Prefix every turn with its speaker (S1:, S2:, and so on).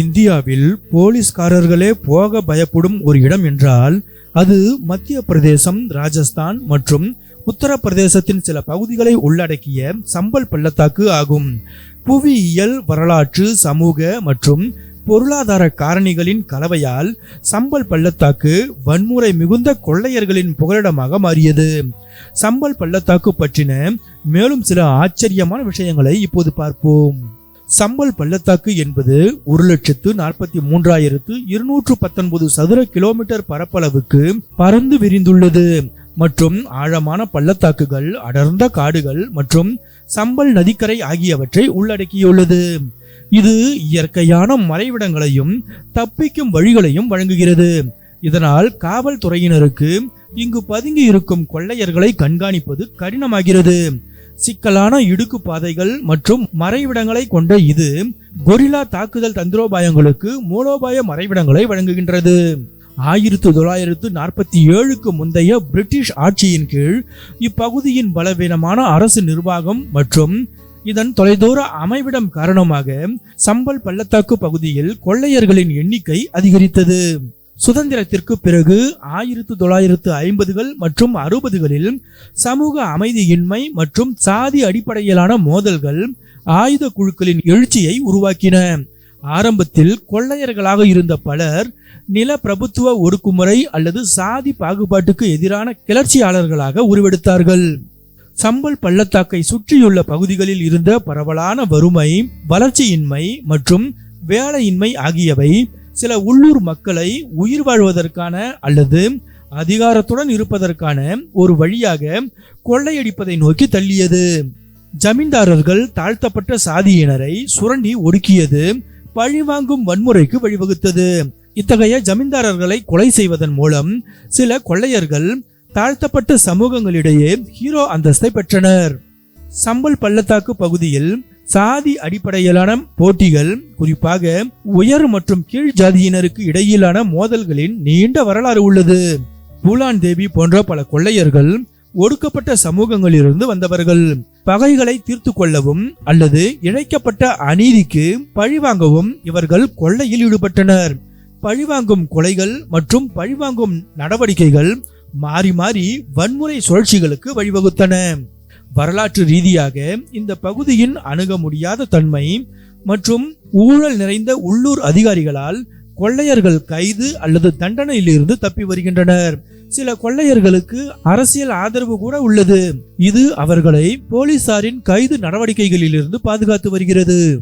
S1: இந்தியாவில் போலீஸ்காரர்களே போக பயப்படும் ஒரு இடம் என்றால் அது மத்திய பிரதேசம் ராஜஸ்தான் மற்றும் உத்தரப்பிரதேசத்தின் சில பகுதிகளை உள்ளடக்கிய சம்பல் பள்ளத்தாக்கு ஆகும். புவியியல் வரலாற்று சமூக மற்றும் பொருளாதார காரணிகளின் கலவையால் சம்பல் பள்ளத்தாக்கு வன்முறை மிகுந்த கொள்ளையர்களின் புகலிடமாக மாறியது. சம்பல் பள்ளத்தாக்கு பற்றின மேலும் சில ஆச்சரியமான விஷயங்களை இப்போது பார்ப்போம். சம்பல் பள்ளத்தாக்கு என்பது ஒரு லட்சத்து நாற்பத்தி மூன்றாயிரத்து இருநூற்று பத்தொன்பது சதுர கிலோமீட்டர் பரப்பளவுக்கு பறந்து விரிந்துள்ளது. மற்றும் ஆழமான பள்ளத்தாக்குகள் அடர்ந்த காடுகள் மற்றும் சம்பல் நதிக்கரை ஆகியவற்றை உள்ளடக்கியுள்ளது. இது இயற்கையான மறைவிடங்களையும் தப்பிக்கும் வழிகளையும் வழங்குகிறது. இதனால் காவல்துறையினருக்கு இங்கு பதுங்கி இருக்கும் கொள்ளையர்களை கண்காணிப்பது கடினமாகிறது. சிக்கலான இடுக்கு பாதைகள் மற்றும் மறைவிடங்களை கொண்ட இது கொரில்லா தாக்குதல் தந்திரோபாயங்களுக்கு மூலோபாய மறைவிடங்களை வழங்குகின்றது. ஆயிரத்து தொள்ளாயிரத்து நாற்பத்தி ஏழுக்கு முந்தைய பிரிட்டிஷ் ஆட்சியின் கீழ் இப்பகுதியின் பலவீனமான அரசு நிர்வாகம் மற்றும் இதன் தொலைதூர அமைவிடம் காரணமாக சம்பல் பள்ளத்தாக்கு பகுதியில் கொள்ளையர்களின் எண்ணிக்கை அதிகரித்தது. சுதந்திரத்திற்கு பிறகு ஆயிரத்து தொள்ளாயிரத்து ஐம்பதுகள் மற்றும் அறுபதுகளில் சமூக அமைதியின்மை மற்றும் சாதி அடிப்படையிலான மோதல்கள் ஆயுத குழுக்களின் எழுச்சியை உருவாக்கின. ஆரம்பத்தில் கொள்ளையர்களாக இருந்த பலர் நில பிரபுத்துவ ஒடுக்குமுறை அல்லது சாதி பாகுபாட்டுக்கு எதிரான கிளர்ச்சியாளர்களாக உருவெடுத்தார்கள். சம்பல் பள்ளத்தாக்கை சுற்றியுள்ள பகுதிகளில் இருந்த பரவலான வறுமை வளர்ச்சியின்மை மற்றும் வேலையின்மை ஆகியவை சில உள்ளூர் மக்களை உயிர் வாழ்வதற்கான அல்லது அதிகாரத்துடன் இருப்பதற்கான ஒரு வழியாக கொள்ளையடிப்பதை நோக்கி தள்ளியது. ஜமீன்தாரர்கள் தாழ்த்தப்பட்ட சாதியினரை சுரண்டி ஒடுக்கியது பழிவாங்கும் வன்முறைக்கு வழிவகுத்தது. இத்தகைய ஜமீன்தாரர்களை கொலை செய்வதன் மூலம் சில கொள்ளையர்கள் தாழ்த்தப்பட்ட சமூகங்களிடையே ஹீரோ அந்தஸ்தை பெற்றனர். சம்பல் பள்ளத்தாக்கு பகுதியில் சாதி அடிப்படையிலான போட்டிகள் குறிப்பாக உயர் மற்றும் கீழ் ஜாதியினருக்கு இடையிலான மோதல்களின் நீண்ட வரலாறு உள்ளது. பூலான் தேவி போன்ற பல கொள்ளையர்கள் ஒடுக்கப்பட்ட சமூகங்களிலிருந்து வந்தவர்கள். பகைகளை தீர்த்து கொள்ளவும் அல்லது இழைக்கப்பட்ட அநீதிக்கு பழிவாங்கவும் இவர்கள் கொள்ளையில் ஈடுபட்டனர். பழிவாங்கும் கொலைகள் மற்றும் பழிவாங்கும் நடவடிக்கைகள் மாறி மாறி வன்முறை சுழற்சிகளுக்கு வழிவகுத்தன. வரலாற்று ரீதியாக இந்த பகுதியின் அணுக முடியாத தன்மை மற்றும் ஊழல் நிறைந்த உள்ளூர் அதிகாரிகளால் கொள்ளையர்கள் கைது அல்லது தண்டனையிலிருந்து தப்பி வருகின்றனர். சில கொள்ளையர்களுக்கு அரசியல் ஆதரவு கூட உள்ளது. இது அவர்களை போலீசாரின் கைது நடவடிக்கைகளிலிருந்து பாதுகாத்து வருகிறது.